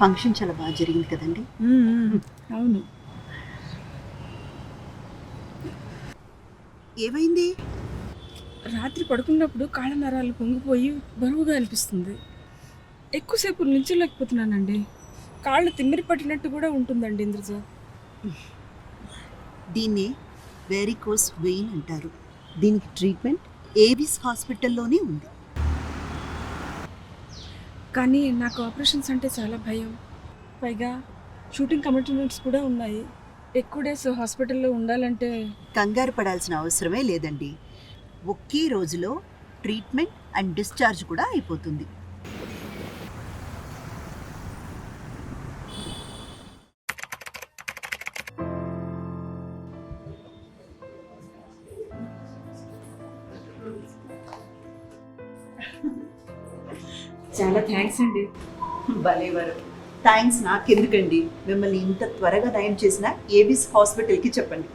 Function చాలా బాగా జరిగింది కదండి. అవును. ఏమైంది? రాత్రి పడుకున్నప్పుడు కాళ్ళ నరాలు పొంగిపోయి బరువుగా అనిపిస్తుంది. ఎక్కువసేపు నిల్చోలేకపోతున్నానండి. కాళ్ళు తిమ్మిరి పట్టినట్టు కూడా ఉంటుందండి ఇంద్రజ. దీన్నే వెరికోస్ వెయిన్ అంటారు. దీనికి ట్రీట్మెంట్ ఏవిస్ హాస్పిటల్లోనే ఉంది. కానీ నాకు ఆపరేషన్స్ అంటే చాలా భయం. పైగా షూటింగ్ కమిట్మెంట్స్ కూడా ఉన్నాయి. ఎక్కువ డేస్ హాస్పిటల్లో ఉండాలంటే కంగారు పడాల్సిన అవసరమే లేదండి. ఒకే రోజులో ట్రీట్మెంట్ అండ్ డిశ్చార్జ్ కూడా అయిపోతుంది. చాలా థ్యాంక్స్ అండి. భలేవారు థ్యాంక్స్ నాకెందుకండి? మిమ్మల్ని ఇంత త్వరగా దయం చేసిన ఏబిస్ హాస్పిటల్కి చెప్పండి.